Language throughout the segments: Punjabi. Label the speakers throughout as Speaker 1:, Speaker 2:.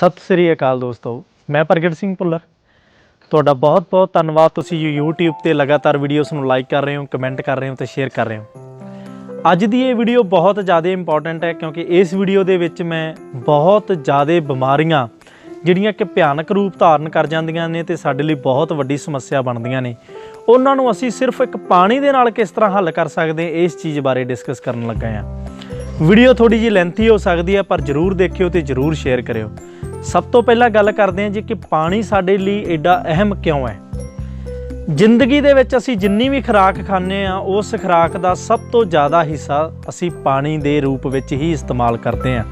Speaker 1: ਸਤਿ ਸ੍ਰੀ ਅਕਾਲ ਦੋਸਤੋ, ਮੈਂ ਪ੍ਰਗਟ ਸਿੰਘ ਭੁੱਲਰ। ਤੁਹਾਡਾ ਬਹੁਤ-ਬਹੁਤ ਧੰਨਵਾਦ, ਤੁਸੀਂ YouTube ਤੇ ਲਗਾਤਾਰ ਵੀਡੀਓਜ਼ ਨੂੰ ਲਾਈਕ ਕਰ ਰਹੇ ਹੋ ਕਮੈਂਟ ਕਰ ਰਹੇ ਹੋ ਤੇ ਸ਼ੇਅਰ ਕਰ ਰਹੇ ਹੋ। ਅੱਜ ਦੀ ਇਹ ਵੀਡੀਓ ਬਹੁਤ ਜ਼ਿਆਦਾ ਇੰਪੋਰਟੈਂਟ ਹੈ ਕਿਉਂਕਿ ਇਸ ਵੀਡੀਓ ਦੇ ਵਿੱਚ ਮੈਂ ਬਹੁਤ ਜ਼ਿਆਦਾ ਬਿਮਾਰੀਆਂ, ਜਿਹੜੀਆਂ ਕਿ ਭਿਆਨਕ ਰੂਪ ਧਾਰਨ ਕਰ ਜਾਂਦੀਆਂ ਨੇ ਤੇ ਸਾਡੇ ਲਈ ਬਹੁਤ ਵੱਡੀ ਸਮੱਸਿਆ ਬਣਦੀਆਂ ਨੇ। ਉਹਨਾਂ ਨੂੰ ਅਸੀਂ ਸਿਰਫ ਇੱਕ ਪਾਣੀ ਦੇ ਨਾਲ ਕਿਸ ਤਰ੍ਹਾਂ ਹੱਲ ਕਰ ਸਕਦੇ, ਇਸ ਚੀਜ਼ ਬਾਰੇ ਡਿਸਕਸ ਕਰਨ ਲੱਗਾ ਹਾਂ। ਵੀਡੀਓ ਥੋੜੀ ਜਿਹੀ ਲੈਂਥੀ ਹੋ ਸਕਦੀ ਹੈ, ਪਰ ਜਰੂਰ ਦੇਖਿਓ ਤੇ ਜਰੂਰ ਸ਼ੇਅਰ ਕਰਿਓ। ਸਭ ਤੋਂ ਪਹਿਲਾਂ ਗੱਲ ਕਰਦੇ ਹਾਂ ਜੀ ਕਿ ਪਾਣੀ ਸਾਡੇ ਲਈ ਐਡਾ ਅਹਿਮ ਕਿਉਂ ਹੈ। ਜ਼ਿੰਦਗੀ ਦੇ ਵਿੱਚ ਅਸੀਂ ਜਿੰਨੀ ਵੀ ਖੁਰਾਕ ਖਾਂਦੇ ਆ ਉਸ ਖੁਰਾਕ ਦਾ ਸਭ ਤੋਂ ਜ਼ਿਆਦਾ ਹਿੱਸਾ ਅਸੀਂ ਪਾਣੀ ਦੇ ਰੂਪ ਵਿੱਚ ਹੀ ਇਸਤੇਮਾਲ ਕਰਦੇ ਆ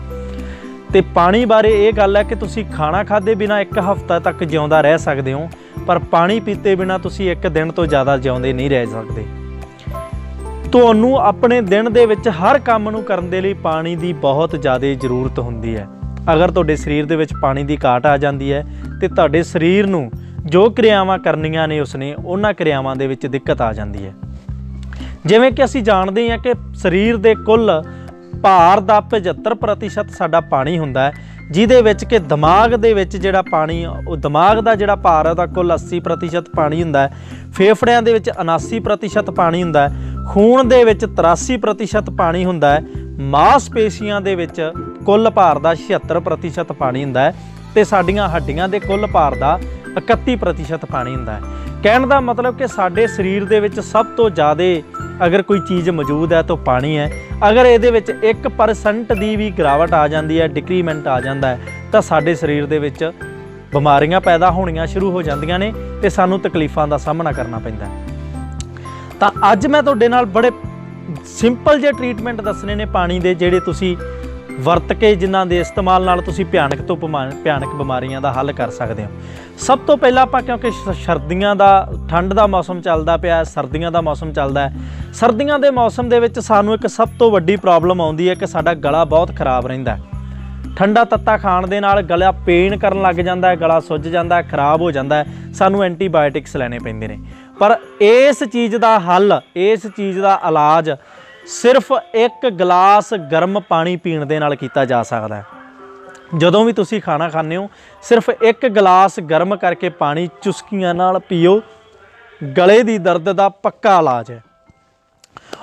Speaker 1: ਤੇ ਪਾਣੀ ਬਾਰੇ ਇਹ ਗੱਲ ਹੈ ਕਿ ਤੁਸੀਂ ਖਾਣਾ ਖਾਦੇ ਬਿਨਾ ਇੱਕ ਹਫ਼ਤਾ ਤੱਕ ਜਿਉਂਦਾ ਰਹਿ ਸਕਦੇ ਹੋ, ਪਰ ਪਾਣੀ ਪੀਤੇ ਬਿਨਾ ਤੁਸੀਂ ਇੱਕ ਦਿਨ ਤੋਂ ਜ਼ਿਆਦਾ ਜਿਉਂਦੇ ਨਹੀਂ ਰਹਿ ਸਕਦੇ। ਤੁਹਾਨੂੰ ਆਪਣੇ ਦਿਨ ਦੇ ਵਿੱਚ ਹਰ ਕੰਮ ਨੂੰ ਕਰਨ ਦੇ ਲਈ ਪਾਣੀ ਦੀ ਬਹੁਤ ਜ਼ਿਆਦਾ ਜ਼ਰੂਰਤ ਹੁੰਦੀ ਹੈ। ਅਗਰ ਤੁਹਾਡੇ ਸਰੀਰ ਦੇ ਵਿੱਚ ਪਾਣੀ ਦੀ ਘਾਟ ਆ ਜਾਂਦੀ ਹੈ ਤੇ ਤੁਹਾਡੇ ਸਰੀਰ ਨੂੰ ਜੋ ਕਿਰਿਆਵਾਂ ਕਰਨੀਆਂ ਨੇ ਉਸਨੇ, ਉਹਨਾਂ ਕਿਰਿਆਵਾਂ ਦੇ ਵਿੱਚ ਦਿੱਕਤ ਆ ਜਾਂਦੀ ਹੈ। ਜਿਵੇਂ ਕਿ ਅਸੀਂ ਜਾਣਦੇ ਹਾਂ ਕਿ ਸਰੀਰ ਦੇ ਕੁੱਲ ਭਾਰ ਦਾ 75% ਸਾਡਾ ਪਾਣੀ ਹੁੰਦਾ ਹੈ, ਜਿਹਦੇ ਵਿੱਚ ਕਿ ਦਿਮਾਗ ਦੇ ਵਿੱਚ ਜਿਹੜਾ ਪਾਣੀ, ਉਹ ਦਿਮਾਗ ਦਾ ਜਿਹੜਾ ਭਾਰ ਹੈ ਉਹਦਾ ਕੁੱਲ 80% ਪਾਣੀ ਹੁੰਦਾ ਹੈ, ਫੇਫੜਿਆਂ ਦੇ ਵਿੱਚ 79% ਪਾਣੀ ਹੁੰਦਾ ਹੈ, ਖੂਨ ਦੇ ਵਿੱਚ 83% ਪਾਣੀ ਹੁੰਦਾ ਹੈ, ਮਾਸਪੇਸ਼ੀਆਂ ਦੇ ਵਿੱਚ ਕੁੱਲ ਭਾਰ ਦਾ 76% ਪਾਣੀ ਹੁੰਦਾ ਹੈ ਤੇ ਸਾਡੀਆਂ ਹੱਡੀਆਂ ਦੇ ਕੁੱਲ ਭਾਰ ਦਾ 31% ਪਾਣੀ ਹੁੰਦਾ ਹੈ। ਕਹਿਣ ਦਾ ਮਤਲਬ ਕਿ ਸਾਡੇ ਸਰੀਰ ਦੇ ਵਿੱਚ ਸਭ ਤੋਂ ਜ਼ਿਆਦਾ ਅਗਰ ਕੋਈ ਚੀਜ਼ ਮੌਜੂਦ ਹੈ ਤਾਂ ਪਾਣੀ ਹੈ। ਅਗਰ ਇਹਦੇ ਵਿੱਚ 1% ਦੀ ਵੀ ਗਿਰਾਵਟ ਆ ਜਾਂਦੀ ਹੈ ਡਿਕਰੀਮੈਂਟ ਆ ਜਾਂਦਾ ਹੈ, ਤਾਂ ਸਾਡੇ ਸਰੀਰ ਦੇ ਵਿੱਚ ਬਿਮਾਰੀਆਂ ਪੈਦਾ ਹੋਣੀਆਂ ਸ਼ੁਰੂ ਹੋ ਜਾਂਦੀਆਂ ਨੇ ਤੇ ਸਾਨੂੰ ਤਕਲੀਫਾਂ ਦਾ ਸਾਹਮਣਾ ਕਰਨਾ ਪੈਂਦਾ ਤਾਂ ਅੱਜ ਮੈਂ ਤੁਹਾਡੇ ਨਾਲ ਬੜੇ ਸਿੰਪਲ ਜੇ ਟ੍ਰੀਟਮੈਂਟ ਦੱਸਣੇ ਨੇ ਪਾਣੀ ਦੇ, ਜਿਹੜੇ ਤੁਸੀਂ ਵਰਤ ਕੇ ਜਿਨ੍ਹਾਂ ਦੇ ਇਸਤੇਮਾਲ ਨਾਲ ਤੁਸੀਂ ਭਿਆਨਕ ਤੋਂ ਬਿਮਾ- ਭਿਆਨਕ ਬਿਮਾਰੀਆਂ ਦਾ ਹੱਲ ਕਰ ਸਕਦੇ ਹੋ। ਸਭ ਤੋਂ ਪਹਿਲਾਂ ਆਪਾਂ ਕਿਉਂਕਿ ਸ- ਸਰਦੀਆਂ ਦਾ, ਠੰਡ ਦਾ ਮੌਸਮ ਚੱਲਦਾ ਪਿਆ, ਸਰਦੀਆਂ ਦਾ ਮੌਸਮ ਚੱਲਦਾ ਹੈ। ਸਰਦੀਆਂ ਦੇ ਮੌਸਮ ਦੇ ਵਿੱਚ ਸਾਨੂੰ ਇੱਕ ਸਭ ਤੋਂ ਵੱਡੀ ਪ੍ਰੋਬਲਮ ਆਉਂਦੀ ਹੈ ਕਿ ਸਾਡਾ ਗਲਾ ਬਹੁਤ ਖਰਾਬ ਰਹਿੰਦਾ ਹੈ। ਠੰਡਾ ਤੱਤਾ ਖਾਣ ਦੇ ਨਾਲ ਗਲਾ ਪੇਨ ਕਰਨ ਲੱਗ ਜਾਂਦਾ ਹੈ, ਗਲਾ ਸੁੱਜ ਜਾਂਦਾ ਹੈ, ਖਰਾਬ ਹੋ ਜਾਂਦਾ ਹੈ। ਸਾਨੂੰ ਐਂਟੀਬਾਇਓਟਿਕਸ ਲੈਣੇ ਪੈਂਦੇ ਨੇ। ਪਰ ਇਸ ਚੀਜ਼ ਦਾ ਹੱਲ, ਇਸ ਚੀਜ਼ ਦਾ ਇਲਾਜ ਸਿਰਫ ਇੱਕ ਗਲਾਸ ਗਰਮ ਪਾਣੀ ਪੀਣ ਦੇ ਨਾਲ ਕੀਤਾ ਜਾ ਸਕਦਾ ਹੈ। ਜਦੋਂ ਵੀ ਤੁਸੀਂ ਖਾਣਾ ਖਾਂਦੇ ਹੋ, ਸਿਰਫ ਇੱਕ ਗਲਾਸ ਗਰਮ ਕਰਕੇ ਪਾਣੀ ਚੁਸਕੀਆਂ ਨਾਲ ਪੀਓ। ਗਲੇ ਦੀ ਦਰਦ ਦਾ ਪੱਕਾ ਇਲਾਜ ਹੈ।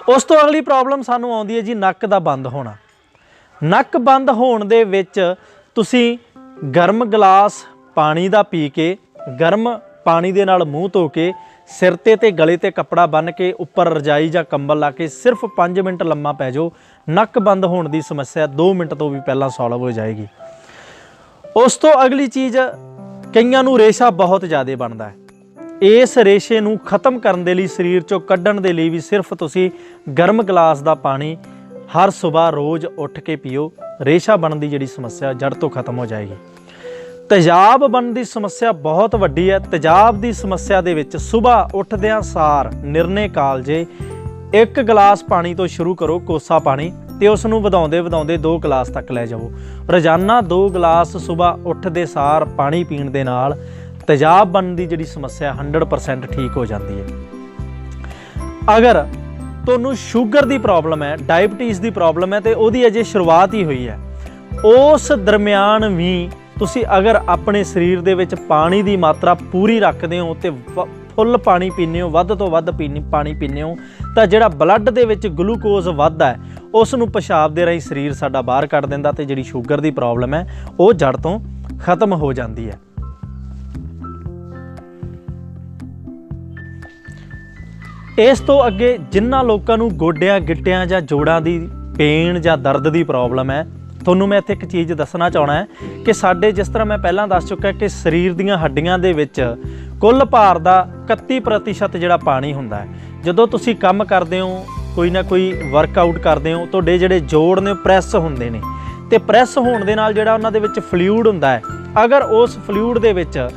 Speaker 1: ਉਸ ਤੋਂ ਅਗਲੀ ਪ੍ਰੋਬਲਮ ਸਾਨੂੰ ਆਉਂਦੀ ਹੈ ਜੀ, ਨੱਕ ਦਾ ਬੰਦ ਹੋਣਾ। ਨੱਕ ਬੰਦ ਹੋਣ ਦੇ ਵਿੱਚ ਤੁਸੀਂ ਗਰਮ ਗਲਾਸ ਪਾਣੀ ਦਾ ਪੀ ਕੇ, ਗਰਮ ਪਾਣੀ ਦੇ ਨਾਲ ਮੂੰਹ ਧੋ ਕੇ ਸਿਰ ਤੇ ਤੇ ਗਲੇ ਤੇ ਕੱਪੜਾ ਬੰਨ ਕੇ ਉੱਪਰ ਰਜਾਈ ਜਾਂ ਕੰਬਲ ਲਾ ਕੇ ਸਿਰਫ 5 ਮਿੰਟ ਲੰਮਾ ਪੈ ਜਾਓ। ਨੱਕ ਬੰਦ ਹੋਣ ਦੀ ਸਮੱਸਿਆ 2 ਮਿੰਟ ਤੋਂ ਵੀ ਪਹਿਲਾਂ ਸੋਲਵ ਹੋ ਜਾਏਗੀ। ਉਸ ਤੋਂ ਅਗਲੀ ਚੀਜ਼, ਕਈਆਂ ਨੂੰ ਰੇਸ਼ਾ ਬਹੁਤ ਜ਼ਿਆਦਾ ਬਣਦਾ ਹੈ। ਇਸ ਰੇਸ਼ੇ ਨੂੰ ਖਤਮ ਕਰਨ ਦੇ ਲਈ ਸਰੀਰ ਚੋਂ ਕੱਢਣ ਦੇ ਲਈ ਵੀ ਸਿਰਫ ਤੁਸੀਂ ਗਰਮ ਗਲਾਸ ਦਾ ਪਾਣੀ ਹਰ ਸਵੇਰ ਰੋਜ਼ ਉੱਠ ਕੇ ਪੀਓ। ਰੇਸ਼ਾ ਬਣਨ ਦੀ ਜਿਹੜੀ ਸਮੱਸਿਆ ਜੜ ਤੋਂ ਖਤਮ ਹੋ ਜਾਏਗੀ। ਤੇਜ਼ਾਬ ਬਣ ਦੀ ਸਮੱਸਿਆ ਬਹੁਤ ਵੱਡੀ ਹੈ। ਤੇਜ਼ਾਬ ਦੀ ਸਮੱਸਿਆ ਦੇ ਵਿੱਚ ਸਵੇਰ ਉੱਠਦਿਆਂ ਸਾਰ ਨਿਰਣੇ ਕਾਲਜੇ ਇੱਕ ਗਲਾਸ ਪਾਣੀ ਤੋਂ ਸ਼ੁਰੂ ਕਰੋ, ਕੋਸਾ ਪਾਣੀ, ਤੇ ਉਸ ਨੂੰ ਵਧਾਉਂਦੇ ਵਧਾਉਂਦੇ 2 ਗਲਾਸ ਤੱਕ ਲੈ ਜਾਵੋ। ਰੋਜ਼ਾਨਾ 2 ਗਲਾਸ ਸਵੇਰ ਉੱਠਦੇ ਸਾਰ ਪਾਣੀ ਪੀਣ ਦੇ ਨਾਲ ਤੇਜ਼ਾਬ ਬਣਨ ਦੀ ਜਿਹੜੀ ਸਮੱਸਿਆ 100% ਠੀਕ ਹੋ ਜਾਂਦੀ ਹੈ। ਅਗਰ ਤੁਹਾਨੂੰ ਸ਼ੂਗਰ ਦੀ ਪ੍ਰੋਬਲਮ ਹੈ, ਡਾਇਬਟੀਜ਼ ਦੀ ਪ੍ਰੋਬਲਮ ਹੈ, ਤੇ ਉਹਦੀ ਅਜੇ ਸ਼ੁਰੂਆਤ ਹੀ ਹੋਈ ਹੈ। ਉਸ ਦਰਮਿਆਨ ਵੀ ਤੁਸੀਂ ਅਗਰ ਆਪਣੇ ਸਰੀਰ ਦੇ ਵਿੱਚ ਪਾਣੀ ਦੀ ਮਾਤਰਾ ਪੂਰੀ ਰੱਖਦੇ ਹੋ ਤੇ ਵ- ਫੁੱਲ ਪਾਣੀ ਪੀਂਦੇ ਹੋ, ਵੱਧ ਤੋਂ ਵੱਧ ਪੀਣੀ ਪਾਣੀ ਪੀਂਦੇ ਹੋ, ਤਾਂ ਜਿਹੜਾ ਬਲੱਡ ਦੇ ਵਿੱਚ ਗਲੂਕੋਜ਼ ਵੱਧਦਾ ਹੈ, ਉਸ ਨੂੰ ਪਿਸ਼ਾਬ ਦੇ ਰਾਹੀਂ ਸਰੀਰ ਸਾਡਾ ਬਾਹਰ ਕੱਢ ਦਿੰਦਾ ਤੇ ਜਿਹੜੀ ਸ਼ੂਗਰ ਦੀ ਪ੍ਰੋਬਲਮ ਹੈ, ਉਹ ਜੜ ਤੋਂ ਖਤਮ ਹੋ ਜਾਂਦੀ ਹੈ। ਇਸ ਤੋਂ ਅੱਗੇ ਜਿਨ੍ਹਾਂ ਲੋਕਾਂ ਨੂੰ ਗੋਡਿਆਂ, ਗਿੱਟਿਆਂ ਜਾਂ ਜੋੜਾਂ ਦੀ ਪੇਨ ਜਾਂ ਦਰਦ ਦੀ ਪ੍ਰੋਬਲਮ ਹੈ ਤੁਹਾਨੂੰ ਮੈਂ ਇੱਥੇ ਇੱਕ ਚੀਜ਼ ਦੱਸਣਾ ਚਾਹਣਾ ਹੈ ਕਿ ਸਾਡੇ ਜਿਸ ਤਰ੍ਹਾਂ ਮੈਂ ਪਹਿਲਾਂ ਦੱਸ ਚੁੱਕਾ ਕਿ ਸਰੀਰ ਦੀਆਂ ਹੱਡੀਆਂ ਦੇ ਵਿੱਚ ਕੁੱਲ ਭਾਰ ਦਾ 31% ਜਿਹੜਾ ਪਾਣੀ ਹੁੰਦਾ ਹੈ। ਜਦੋਂ ਤੁਸੀਂ ਕੰਮ ਕਰਦੇ ਹੋ, ਕੋਈ ਨਾ ਕੋਈ ਵਰਕਆਊਟ ਕਰਦੇ ਹੋ, ਤੁਹਾਡੇ ਜਿਹੜੇ ਜੋੜ ਨੇ ਪ੍ਰੈਸ ਹੁੰਦੇ ਨੇ। ਤੇ ਪ੍ਰੈਸ ਹੋਣ ਦੇ ਨਾਲ ਜਿਹੜਾ ਉਹਨਾਂ ਦੇ ਵਿੱਚ ਫਲੂਇਡ ਹੁੰਦਾ ਹੈ, ਅਗਰ ਉਸ ਫਲੂਇਡ ਦੇ ਵਿੱਚ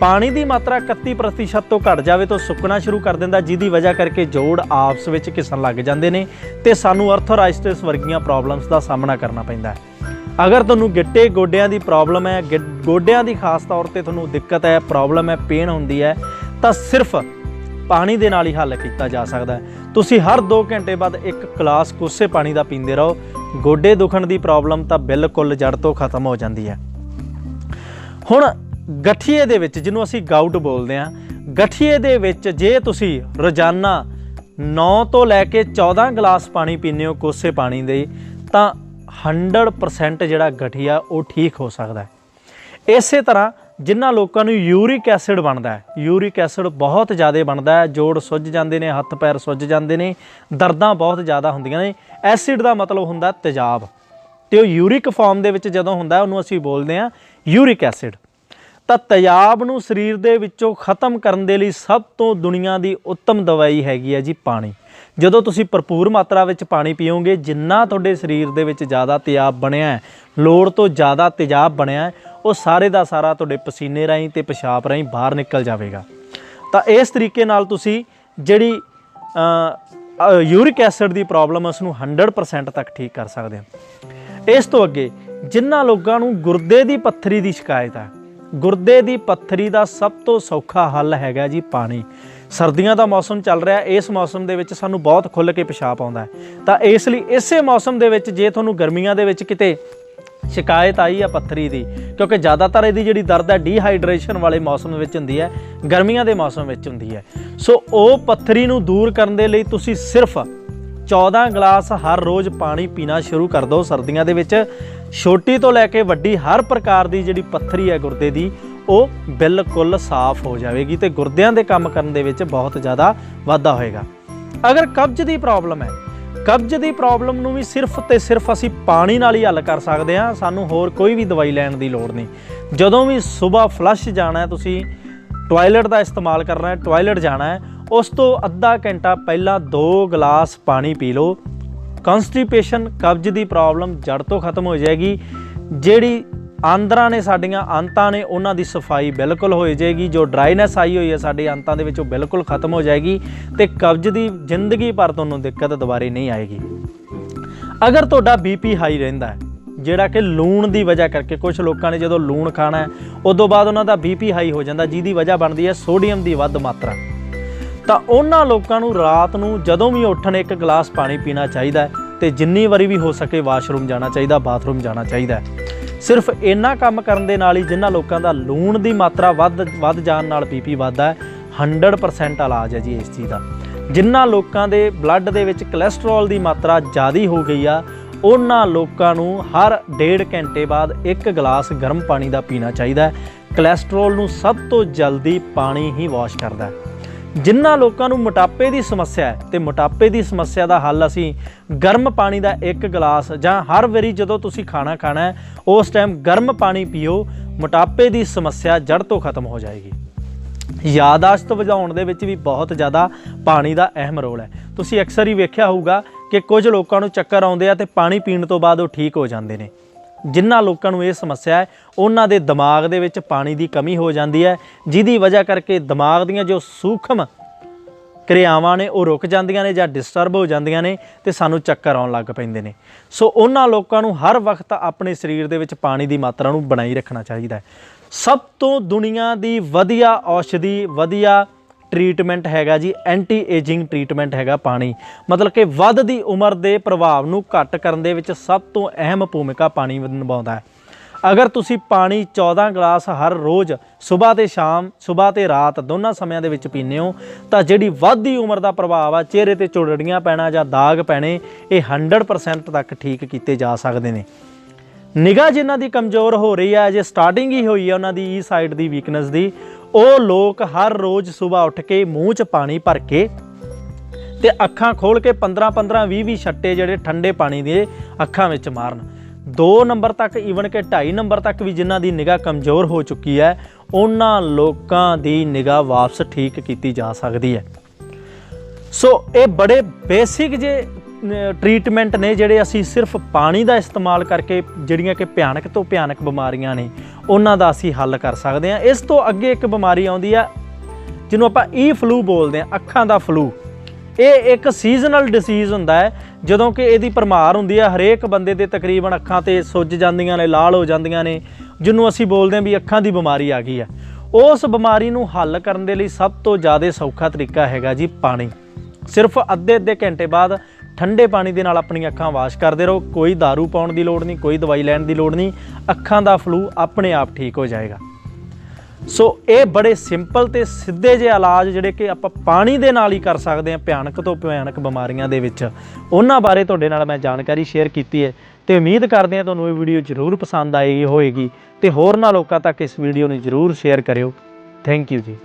Speaker 1: ਪਾਣੀ ਦੀ ਮਾਤਰਾ 31% ਤੋਂ ਘਟ ਜਾਵੇ ਤਾਂ ਸੁੱਕਣਾ ਸ਼ੁਰੂ ਕਰ ਦਿੰਦਾ, ਜਿਹਦੀ ਵਜ੍ਹਾ ਕਰਕੇ ਜੋੜ ਆਪਸ ਵਿੱਚ ਘਿਸਣ ਲੱਗ ਜਾਂਦੇ ਨੇ ਤੇ ਸਾਨੂੰ ਆਰਥੋਰਾਈਟਿਸ ਵਰਗੀਆਂ ਪ੍ਰੋਬਲਮਸ ਦਾ ਸਾਹਮਣਾ ਕਰਨਾ ਪੈਂਦਾ ਹੈ। ਅਗਰ ਤੁਹਾਨੂੰ ਗਿੱਟੇ ਗੋਡਿਆਂ ਦੀ ਪ੍ਰੋਬਲਮ ਹੈ ਗਿ- ਗੋਡਿਆਂ ਦੀ ਖਾਸ ਤੌਰ ਤੇ ਤੁਹਾਨੂੰ ਦਿੱਕਤ ਹੈ ਪ੍ਰੋਬਲਮ ਹੈ ਪੇਨ ਹੁੰਦੀ ਹੈ, ਤਾਂ ਸਿਰਫ ਪਾਣੀ ਦੇ ਨਾਲ ਹੀ ਹੱਲ ਕੀਤਾ ਜਾ ਸਕਦਾ ਹੈ। ਤੁਸੀਂ ਹਰ 2 ਘੰਟੇ ਬਾਅਦ ਇੱਕ ਗਲਾਸ ਕੋਸੇ ਪਾਣੀ ਦਾ ਪੀਂਦੇ ਰਹੋ। ਗੋਡੇ ਦੁਖਣ ਦੀ ਪ੍ਰੋਬਲਮ ਤਾਂ ਬਿਲਕੁਲ ਜੜ ਤੋਂ ਖਤਮ ਹੋ ਜਾਂਦੀ ਹੈ। ਹੁਣ ਗਠੀਏ ਦੇ ਵਿੱਚ, ਜਿਹਨੂੰ ਅਸੀਂ ਗਾਊਟ ਬੋਲਦੇ ਹਾਂ, ਗਠੀਏ ਦੇ ਵਿੱਚ ਜੇ ਤੁਸੀਂ ਰੋਜ਼ਾਨਾ 9 ਤੋਂ ਲੈ ਕੇ 14 ਗਲਾਸ ਪਾਣੀ ਪੀਂਦੇ ਹੋ ਕੋਸੇ ਪਾਣੀ ਦੇ, ਤਾਂ 100% ਜਿਹੜਾ ਗਠੀਆ ਉਹ ਠੀਕ ਹੋ ਸਕਦਾ ਹੈ। ਇਸੇ ਤਰ੍ਹਾਂ ਜਿਨ੍ਹਾਂ ਲੋਕਾਂ ਨੂੰ ਯੂਰਿਕ ਐਸਿਡ ਬਣਦਾ ਹੈ, ਯੂਰਿਕ ਐਸਿਡ ਬਹੁਤ ਜ਼ਿਆਦਾ ਬਣਦਾ ਹੈ, ਜੋੜ ਸੁੱਜ ਜਾਂਦੇ ਨੇ, ਹੱਥ ਪੈਰ ਸੁੱਜ ਜਾਂਦੇ ਨੇ, ਦਰਦਾਂ ਬਹੁਤ ਜ਼ਿਆਦਾ ਹੁੰਦੀਆਂ ਨੇ, ਐਸਿਡ ਦਾ ਮਤਲਬ ਹੁੰਦਾ ਤੇਜ਼ਾਬ। ਤੇ ਉਹ ਯੂਰਿਕ ਫਾਰਮ ਦੇ ਵਿੱਚ ਜਦੋਂ ਹੁੰਦਾ ਉਹਨੂੰ ਅਸੀਂ ਬੋਲਦੇ ਹਾਂ ਯੂਰਿਕ ਐਸਿਡ। ਤਾਂ ਤੇਜ਼ਾਬ ਨੂੰ ਸਰੀਰ ਦੇ ਵਿੱਚੋਂ ਖਤਮ ਕਰਨ ਦੇ ਲਈ ਸਭ ਤੋਂ ਦੁਨੀਆ ਦੀ ਉੱਤਮ ਦਵਾਈ ਹੈਗੀ ਹੈ ਜੀ ਪਾਣੀ। ਜਦੋਂ ਤੁਸੀਂ ਭਰਪੂਰ ਮਾਤਰਾ ਵਿੱਚ ਪਾਣੀ ਪੀਓਗੇ, ਜਿੰਨਾ ਤੁਹਾਡੇ ਸਰੀਰ ਦੇ ਵਿੱਚ ਜ਼ਿਆਦਾ ਤੇਜ਼ਾਬ ਬਣਿਆ ਹੈ, ਲੋੜ ਤੋਂ ਜ਼ਿਆਦਾ ਤੇਜ਼ਾਬ ਬਣਿਆ ਹੈ, ਉਹ ਸਾਰੇ ਦਾ ਸਾਰਾ ਤੁਹਾਡੇ ਪਸੀਨੇ ਰਾਹੀਂ ਤੇ ਪਿਸ਼ਾਬ ਰਾਹੀਂ ਬਾਹਰ ਨਿਕਲ ਜਾਵੇਗਾ। ਤਾਂ ਇਸ ਤਰੀਕੇ ਨਾਲ ਤੁਸੀਂ ਜਿਹੜੀ ਯੂਰਿਕ ਐਸਿਡ ਦੀ ਪ੍ਰੋਬਲਮ ਉਸ ਨੂੰ 100% ਤੱਕ ਠੀਕ ਕਰ ਸਕਦੇ ਹੋ। ਇਸ ਤੋਂ ਅੱਗੇ ਜਿਨ੍ਹਾਂ ਲੋਕਾਂ ਨੂੰ ਗੁਰਦੇ ਦੀ ਪੱਥਰੀ ਦੀ ਸ਼ਿਕਾਇਤ ਹੈ, ਗੁਰਦੇ ਦੀ ਪੱਥਰੀ ਦਾ ਸਭ ਤੋਂ ਸੌਖਾ ਹੱਲ ਹੈਗਾ ਜੀ ਪਾਣੀ। ਸਰਦੀਆਂ ਦਾ ਮੌਸਮ ਚੱਲ ਰਿਹਾ, ਇਸ ਮੌਸਮ ਦੇ ਵਿੱਚ ਸਾਨੂੰ ਬਹੁਤ ਖੁੱਲ੍ਹ ਕੇ ਪਿਸ਼ਾਬ ਆਉਂਦਾ ਹੈ। ਤਾਂ ਇਸ ਲਈ ਇਸੇ ਮੌਸਮ ਦੇ ਵਿੱਚ ਜੇ ਤੁਹਾਨੂੰ ਗਰਮੀਆਂ ਦੇ ਵਿੱਚ ਕਿਤੇ ਸ਼ਿਕਾਇਤ ਆਈ ਆ ਪੱਥਰੀ ਦੀ, ਕਿਉਂਕਿ ਜ਼ਿਆਦਾਤਰ ਇਹਦੀ ਜਿਹੜੀ ਦਰਦ ਹੈ ਡੀਹਾਈਡਰੇਸ਼ਨ ਵਾਲੇ ਮੌਸਮ ਵਿੱਚ ਹੁੰਦੀ ਹੈ, ਗਰਮੀਆਂ ਦੇ ਮੌਸਮ ਵਿੱਚ ਹੁੰਦੀ ਹੈ। ਸੋ ਉਹ ਪੱਥਰੀ ਨੂੰ ਦੂਰ ਕਰਨ ਦੇ ਲਈ ਤੁਸੀਂ ਸਿਰਫ 14 ਗਲਾਸ ਹਰ ਰੋਜ਼ ਪਾਣੀ ਪੀਣਾ ਸ਼ੁਰੂ ਕਰ ਦਿਓ ਸਰਦੀਆਂ ਦੇ ਵਿੱਚ। ਛੋਟੀ ਤੋਂ ਲੈ ਕੇ ਵੱਡੀ ਹਰ ਪ੍ਰਕਾਰ ਦੀ ਜਿਹੜੀ ਪੱਥਰੀ ਹੈ ਗੁਰਦੇ ਦੀ ਉਹ ਬਿਲਕੁਲ ਸਾਫ਼ ਹੋ ਜਾਵੇਗੀ ਤੇ ਗੁਰਦਿਆਂ ਦੇ ਕੰਮ ਕਰਨ ਦੇ ਵਿੱਚ ਬਹੁਤ ਜ਼ਿਆਦਾ ਵਾਧਾ ਹੋਏਗਾ। ਅਗਰ ਕਬਜ਼ ਦੀ ਪ੍ਰੋਬਲਮ ਹੈ, ਕਬਜ਼ ਦੀ ਪ੍ਰੋਬਲਮ ਨੂੰ ਵੀ ਸਿਰਫ ਤੇ ਸਿਰਫ ਅਸੀਂ ਪਾਣੀ ਨਾਲ ਹੀ ਹੱਲ ਕਰ ਸਕਦੇ ਹਾਂ, ਸਾਨੂੰ ਹੋਰ ਕੋਈ ਵੀ ਦਵਾਈ ਲੈਣ ਦੀ ਲੋੜ ਨਹੀਂ। ਜਦੋਂ ਵੀ ਸਵੇਰ ਫਲੱਸ਼ ਜਾਣਾ ਹੈ, ਤੁਸੀਂ ਟਾਇਲਟ ਦਾ ਇਸਤੇਮਾਲ ਕਰਨਾ ਹੈ ਟਾਇਲਟ ਜਾਣਾ ਹੈ, ਉਸ ਤੋਂ ਅੱਧਾ ਘੰਟਾ ਪਹਿਲਾਂ 2 ਗਲਾਸ ਪਾਣੀ ਪੀ ਲਓ। ਕਨਸਟੀਪੇਸ਼ਨ ਕਬਜ਼ ਦੀ ਪ੍ਰੋਬਲਮ ਜੜ ਤੋਂ ਖਤਮ ਹੋ ਜਾਏਗੀ। ਜਿਹੜੀ ਆਂਦਰਾਂ ਨੇ ਸਾਡੀਆਂ ਅੰਤਾਂ ਨੇ, ਉਹਨਾਂ ਦੀ ਸਫ਼ਾਈ ਬਿਲਕੁਲ ਹੋ ਜਾਏਗੀ, ਜੋ ਡਰਾਈਨੈਸ ਆਈ ਹੋਈ ਹੈ ਸਾਡੇ ਅੰਤਾਂ ਦੇ ਵਿੱਚ, ਉਹ ਬਿਲਕੁਲ ਖਤਮ ਹੋ ਜਾਏਗੀ ਤੇ ਕਬਜ਼ ਦੀ ਜ਼ਿੰਦਗੀ ਭਰ ਤੁਹਾਨੂੰ ਦਿੱਕਤ ਦੁਬਾਰੇ ਨਹੀਂ ਆਏਗੀ। ਅਗਰ ਤੁਹਾਡਾ ਬੀਪੀ ਹਾਈ ਰਹਿੰਦਾ ਹੈ, ਜਿਹੜਾ ਕਿ ਲੂਣ ਦੀ ਵਜ੍ਹਾ ਕਰਕੇ ਕੁਝ ਲੋਕਾਂ ਨੇ ਜਦੋਂ ਲੂਣ ਖਾਣਾ ਹੈ, ਉਦੋਂ ਬਾਅਦ ਉਹਨਾਂ ਦਾ ਬੀਪੀ ਹਾਈ ਹੋ ਜਾਂਦਾ, ਜਿਹਦੀ ਵਜ੍ਹਾ ਬਣਦੀ ਹੈ ਸੋਡੀਅਮ ਦੀ ਵੱਧ ਮਾਤਰਾ। ਤਾਂ ਉਹਨਾਂ ਲੋਕਾਂ ਨੂੰ ਰਾਤ ਨੂੰ ਜਦੋਂ ਵੀ ਉੱਠਣ, ਇੱਕ ਗਲਾਸ ਪਾਣੀ ਪੀਣਾ ਚਾਹੀਦਾ ਹੈ ਤੇ ਜਿੰਨੀ ਵਾਰੀ ਵੀ ਹੋ ਸਕੇ ਵਾਸ਼ਰੂਮ ਜਾਣਾ ਚਾਹੀਦਾ, ਬਾਥਰੂਮ ਜਾਣਾ ਚਾਹੀਦਾ ਸਿਰਫ ਇੰਨਾ ਕੰਮ ਕਰਨ ਦੇ ਨਾਲ ਹੀ ਜਿਨ੍ਹਾਂ ਲੋਕਾਂ ਦਾ ਲੂਣ ਦੀ ਮਾਤਰਾ ਵੱਧ ਵੱਧ ਜਾਣ ਨਾਲ ਬੀਪੀ ਵੱਧਦਾ ਹੈ 100% ਇਲਾਜ ਹੈ ਜੀ ਇਸ ਚੀਜ਼ ਦਾ। ਜਿਨ੍ਹਾਂ ਲੋਕਾਂ ਦੇ ਬਲੱਡ ਦੇ ਵਿੱਚ ਕੋਲੇਸਟ੍ਰੋਲ ਦੀ ਮਾਤਰਾ ਜ਼ਿਆਦੀ ਹੋ ਗਈ ਆ, ਉਹਨਾਂ ਲੋਕਾਂ ਨੂੰ ਹਰ ਡੇਢ ਘੰਟੇ ਬਾਅਦ ਇੱਕ ਗਲਾਸ ਗਰਮ ਪਾਣੀ ਦਾ ਪੀਣਾ ਚਾਹੀਦਾ ਹੈ। ਕੋਲੇਸਟ੍ਰੋਲ ਨੂੰ ਸਭ ਤੋਂ ਜਲਦੀ ਪਾਣੀ ਹੀ ਵਾਸ਼ ਕਰਦਾ ਹੈ। ਜਿਨ੍ਹਾਂ ਲੋਕਾਂ ਨੂੰ ਮੋਟਾਪੇ ਦੀ ਸਮੱਸਿਆ ਹੈ ਤੇ ਮੋਟਾਪੇ ਦੀ ਸਮੱਸਿਆ ਦਾ ਹੱਲ ਅਸੀਂ ਗਰਮ ਪਾਣੀ ਦਾ ਇੱਕ ਗਲਾਸ ਜਾਂ ਹਰ ਵਾਰੀ ਜਦੋਂ ਤੁਸੀਂ ਖਾਣਾ ਖਾਣਾ ਹੈ, ਉਸ ਟਾਈਮ ਗਰਮ ਪਾਣੀ ਪੀਓ, ਮੋਟਾਪੇ ਦੀ ਸਮੱਸਿਆ ਜੜ ਤੋਂ ਖਤਮ ਹੋ ਜਾਏਗੀ। ਯਾਦਾਸ਼ਤ ਵਧਾਉਣ ਦੇ ਵਿੱਚ ਵੀ ਬਹੁਤ ਜ਼ਿਆਦਾ ਪਾਣੀ ਦਾ ਅਹਿਮ ਰੋਲ ਹੈ। ਤੁਸੀਂ ਅਕਸਰ ਹੀ ਵੇਖਿਆ ਹੋਊਗਾ ਕਿ ਕੁਝ ਲੋਕਾਂ ਨੂੰ ਚੱਕਰ ਆਉਂਦੇ ਆ ਤੇ ਪਾਣੀ ਪੀਣ ਤੋਂ ਬਾਅਦ ਉਹ ਠੀਕ ਹੋ ਜਾਂਦੇ ਨੇ। ਜਿਨ੍ਹਾਂ ਲੋਕਾਂ ਨੂੰ ਇਹ ਸਮੱਸਿਆ ਹੈ, ਉਹਨਾਂ ਦੇ ਦਿਮਾਗ ਦੇ ਵਿੱਚ ਪਾਣੀ ਦੀ ਕਮੀ ਹੋ ਜਾਂਦੀ ਹੈ, ਜਿਹਦੀ ਵਜ੍ਹਾ ਕਰਕੇ ਦਿਮਾਗ ਦੀਆਂ ਜੋ ਸੂਖਮ ਕਿਰਿਆਵਾਂ ਨੇ, ਉਹ ਰੁਕ ਜਾਂਦੀਆਂ ਨੇ ਜਾਂ ਡਿਸਟਰਬ ਹੋ ਜਾਂਦੀਆਂ ਨੇ ਤੇ ਸਾਨੂੰ ਚੱਕਰ ਆਉਣ ਲੱਗ ਪੈਂਦੇ ਨੇ। ਸੋ ਉਹਨਾਂ ਲੋਕਾਂ ਨੂੰ ਹਰ ਵਕਤ ਆਪਣੇ ਸਰੀਰ ਦੇ ਵਿੱਚ ਪਾਣੀ ਦੀ ਮਾਤਰਾ ਨੂੰ ਬਣਾਈ ਰੱਖਣਾ ਚਾਹੀਦਾ ਹੈ। ਸਭ ਤੋਂ ਦੁਨੀਆ ਦੀ ਵਧੀਆ ਔਸ਼ਧੀ, ਵਧੀਆ ਟ੍ਰੀਟਮੈਂਟ ਹੈਗਾ ਜੀ ਐਂਟੀ ਏਜਿੰਗ ਟ੍ਰੀਟਮੈਂਟ ਹੈਗਾ ਪਾਣੀ। ਮਤਲਬ ਕਿ ਵੱਧਦੀ ਉਮਰ ਦੇ ਪ੍ਰਭਾਵ ਨੂੰ ਘੱਟ ਕਰਨ ਦੇ ਵਿੱਚ ਸਭ ਤੋਂ ਅਹਿਮ ਭੂਮਿਕਾ ਪਾਣੀ ਨਿਭਾਉਂਦਾ ਹੈ। ਅਗਰ ਤੁਸੀਂ ਪਾਣੀ 14 ਗਲਾਸ ਹਰ ਰੋਜ਼ ਸਵੇਰ ਤੇ ਸ਼ਾਮ ਸਵੇਰ ਤੇ ਰਾਤ ਦੋਨਾਂ ਸਮਿਆਂ ਦੇ ਵਿੱਚ ਪੀਂਦੇ ਹੋ, ਤਾਂ ਜਿਹੜੀ ਵੱਧਦੀ ਉਮਰ ਦਾ ਪ੍ਰਭਾਵ ਆ, ਚਿਹਰੇ ਤੇ ਚੁੜੜੀਆਂ ਪੈਣਾ ਜਾਂ ਦਾਗ ਪੈਣੇ, ਇਹ 100% ਤੱਕ ਠੀਕ ਕੀਤੇ ਜਾ ਸਕਦੇ ਨੇ। ਨਿਗਾਹ ਜਿਨ੍ਹਾਂ ਦੀ ਕਮਜ਼ੋਰ ਹੋ ਰਹੀ ਹੈ ਜੇ ਸਟਾਰਟਿੰਗ ਹੀ ਹੋਈ ਹੈ ਉਹਨਾਂ ਦੀ, ਈ ਸਾਈਡ ਦੀ ਵੀਕਨੈਸ ਦੀ ਉਹ ਲੋਕ ਹਰ ਰੋਜ਼ ਸਵੇਰ ਉੱਠ ਕੇ ਮੂੰਹ 'ਚ ਪਾਣੀ ਭਰ ਕੇ ਤੇ ਅੱਖਾਂ ਖੋਲ ਕੇ 15 15 20 20 ਛੱਟੇ ਜਿਹੜੇ ਠੰਡੇ ਪਾਣੀ ਦੇ ਅੱਖਾਂ ਵਿੱਚ ਮਾਰਨ। 2 ਨੰਬਰ ਤੱਕ ਈਵਨ ਕਿ 2.5 ਨੰਬਰ ਤੱਕ ਵੀ ਜਿਨ੍ਹਾਂ ਦੀ ਨਿਗਾਹ ਕਮਜ਼ੋਰ ਹੋ ਚੁੱਕੀ ਹੈ, ਉਹਨਾਂ ਲੋਕਾਂ ਦੀ ਨਿਗਾਹ ਵਾਪਸ ਠੀਕ ਕੀਤੀ ਜਾ ਸਕਦੀ ਹੈ। ਸੋ ਇਹ ਬੜੇ ਬੇਸਿਕ ਜੇ ਟ੍ਰੀਟਮੈਂਟ ਨੇ ਜਿਹੜੇ ਅਸੀਂ ਸਿਰਫ ਪਾਣੀ ਦਾ ਇਸਤੇਮਾਲ ਕਰਕੇ ਜਿਹੜੀਆਂ ਕਿ ਭਿਆਨਕ ਤੋਂ ਭਿਆਨਕ ਬਿਮਾਰੀਆਂ ਨੇ, ਉਹਨਾਂ ਦਾ ਅਸੀਂ ਹੱਲ ਕਰ ਸਕਦੇ ਹਾਂ। ਇਸ ਤੋਂ ਅੱਗੇ ਇੱਕ ਬਿਮਾਰੀ ਆਉਂਦੀ ਆ, ਜਿਹਨੂੰ ਆਪਾਂ ਈ ਫਲੂ ਬੋਲਦੇ ਆ ਅੱਖਾਂ ਦਾ ਫਲੂ। ਇਹ ਇੱਕ ਸੀਜ਼ਨਲ ਡਿਸੀਜ਼ ਹੁੰਦਾ ਹੈ, ਜਦੋਂ ਕਿ ਇਹਦੀ ਪਰਮਾਰ ਹੁੰਦੀ ਹੈ ਹਰੇਕ ਬੰਦੇ ਦੇ ਤਕਰੀਬਨ ਅੱਖਾਂ ਤੇ ਸੁੱਜ ਜਾਂਦੀਆਂ ਨੇ, ਲਾਲ ਹੋ ਜਾਂਦੀਆਂ ਨੇ, ਜਿਹਨੂੰ ਅਸੀਂ ਬੋਲਦੇ ਹਾਂ ਵੀ ਅੱਖਾਂ ਦੀ ਬਿਮਾਰੀ ਆ ਗਈ ਹੈ ਉਸ ਬਿਮਾਰੀ ਨੂੰ ਹੱਲ ਕਰਨ ਦੇ ਲਈ ਸਭ ਤੋਂ ਜ਼ਿਆਦਾ ਸੌਖਾ ਤਰੀਕਾ ਹੈਗਾ ਜੀ ਪਾਣੀ। ਸਿਰਫ ਅੱਧੇ ਅੱਧੇ ਘੰਟੇ ਬਾਅਦ ਠੰਡੇ ਪਾਣੀ ਦੇ ਨਾਲ ਆਪਣੀਆਂ ਅੱਖਾਂ ਵਾਸ਼ ਕਰਦੇ ਰਹੋ। ਕੋਈ दारू ਪਾਉਣ ਦੀ ਲੋੜ ਨਹੀਂ, ਕੋਈ ਦਵਾਈ ਲੈਣ ਦੀ ਲੋੜ ਨਹੀਂ। ਅੱਖਾਂ ਦਾ ਫਲੂ ਆਪਣੇ ਆਪ ਠੀਕ ਹੋ ਜਾਏਗਾ। ਸੋ ਇਹ ਬੜੇ ਸਿੰਪਲ ਤੇ ਸਿੱਧੇ ਜਿਹੇ ਇਲਾਜ ਜਿਹੜੇ ਕਿ ਆਪਾਂ ਪਾਣੀ ਦੇ ਨਾਲ ਹੀ ਕਰ ਸਕਦੇ ਹਾਂ, ਭਿਆਨਕ ਤੋਂ ਭਿਆਨਕ ਬਿਮਾਰੀਆਂ ਦੇ ਵਿੱਚ। ਉਹਨਾਂ ਬਾਰੇ ਤੁਹਾਡੇ ਨਾਲ ਮੈਂ ਜਾਣਕਾਰੀ ਸ਼ੇਅਰ ਕੀਤੀ ਹੈ ਤੇ ਉਮੀਦ ਕਰਦੇ ਹਾਂ ਤੁਹਾਨੂੰ ਇਹ ਵੀਡੀਓ ਜ਼ਰੂਰ ਪਸੰਦ ਆਏਗੀ ਹੋਏਗੀ ਤੇ ਹੋਰਨਾਂ ਲੋਕਾਂ ਤੱਕ ਇਸ ਵੀਡੀਓ ਨੂੰ ਜ਼ਰੂਰ ਸ਼ੇਅਰ ਕਰਿਓ। ਥੈਂਕ ਯੂ ਜੀ।